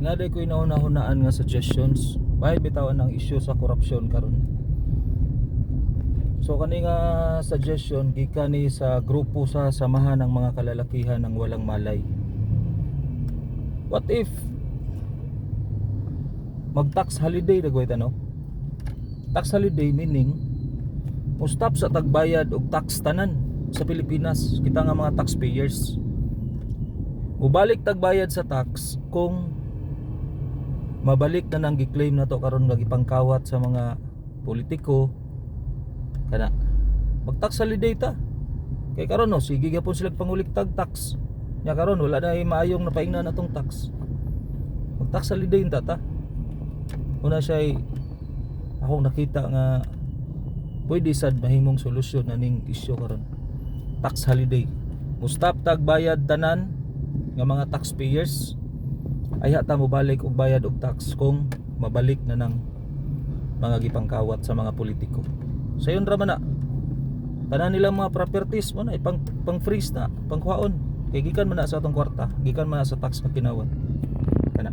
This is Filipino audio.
nga day ko inahuna-hunaan nga suggestions. Why bitawan ang issue sa korupsyon karon. So kani nga suggestion gikan sa grupo sa samahan ng mga kalalakihan ng walang malay. What if mag tax holiday dagway tano tax holiday meaning mo sa tagbayad og tax tanan sa Pilipinas. Kita nga mga taxpayers. Mubalik tagbayad sa tax kung mabalik na nang gi-claim na to karon nga gipangkawat sa mga politiko. Kana mag-tax holiday ta. Kay karon no sige gyapon sila pangulik tag tax. Nya karon wala na ay maayong napaingnan natong tax. Mag-tax holiday ta ta. Una siya ay akong nakita nga pwede sad mahimong solusyon ning issue karon. Tax holiday. Mo stop tag bayad tanan nga mga taxpayers ay hata mo balik og bayad og tax kung mabalik na ng mga gipangkawat sa mga politiko. Sayon ra man na. Tanan nilang mga properties mo na ipang pang freeze na pangkuhaon kay gikan man na sa atong kwarta gikan man na sa tax nga kinawat. Kana